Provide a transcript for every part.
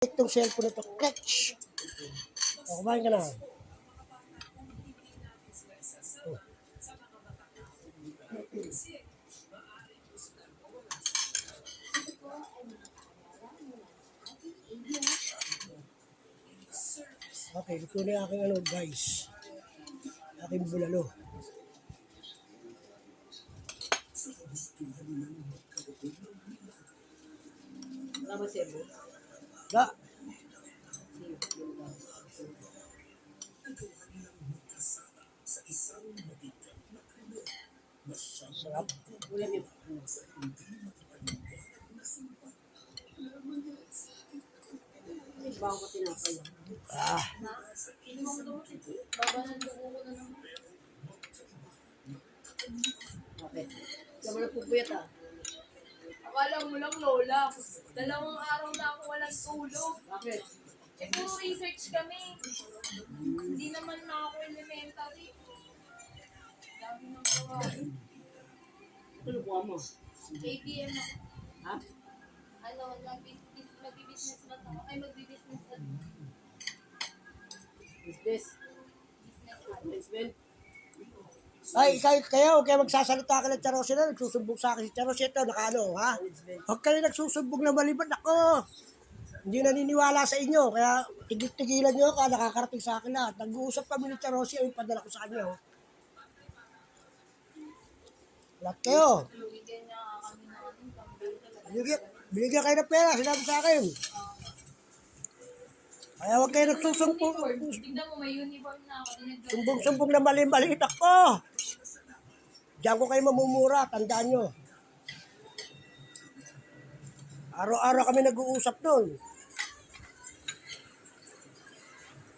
Itong cellphone na to, catch. O, kumain ka na. Oh. Okay, ito na yung aking ano, guys. Aking bulalo. Tama sebo. Da. Sarap. Ulam yung Bago ko tinapay. Ah, Okay. Mo na pupuyat ah. Akala mo lang, Lola. Dalawang araw na ako walang tulog. Bakit? Eh, puro research kami. Hindi naman na ako elementary. Dami ng gawain. Ano buha mo? ATM ako. Ha? Ano, mag-business ba ako? Ay, mag-business ba? Business. Business ba? Ay, kayo, kayo, huwag kayo magsasalita ka ng Charosi na, nagsusumbong sa akin si Charosi ito, nakaano, ha? Huwag kayo nagsusumbong na maliban ako. Hindi naniniwala sa inyo, kaya tigil-tigilan nyo ka, nakakarating sa akin lahat. Nag-uusap kami ni Charosi, yung padala ko sa kanya. oh. Lahat kayo, binigyan, binigyan kayo ng pera, sinabi sa akin. Kaya huwag kayo nagsusumbong. Tignan mo, may uniform na ako. Sumbong-sumbong na mali-maliit ako. Diyan ko kayo mamumura, tandaan nyo. Araw-araw kami nag-uusap doon.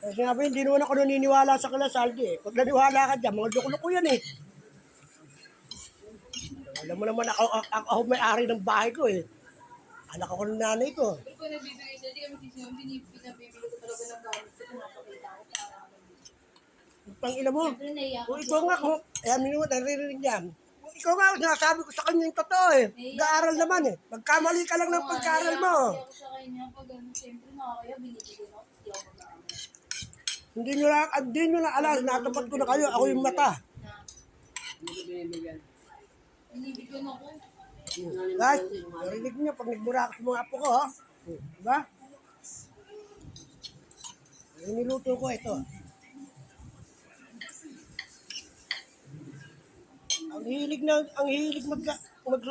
Kasi sinabi, hindi naman ako naniniwala sa kila Saldi eh. Pag naniwala ka dyan, mga loko-loko yan eh. Alam mo naman ako, ako, ako may-ari ng bahay ko eh. Anak ako ng nanay ko. Pero kung nagbibigay siya, di kami sisinong, pinabibili ko talaga ng gamit ko. Pinapakita ko para kami. Pang ina mo. Naiyak Kung ikaw nga, kung, ayan, minuwa, naririnig yan. Kung ikaw nga, sinasabi ko sa kanya yung totoo eh. Nag-aaral naman eh. Magkamali ka lang ng pagkaaral mo. Kasi ako sa kanya, pag ano, siyempre nakakaya, binibigyan ako. Hindi ako mag-aaral. Hindi nyo na, hindi nyo na alam, natapat ko na kayo, ako yung mata. Binibigyan. ako. Guys, narinig nyo pag nagbura ako sa mga apo ko, ha? Diba? Yung niluto ko ito. Ang hilig na, ang hilig mag, mag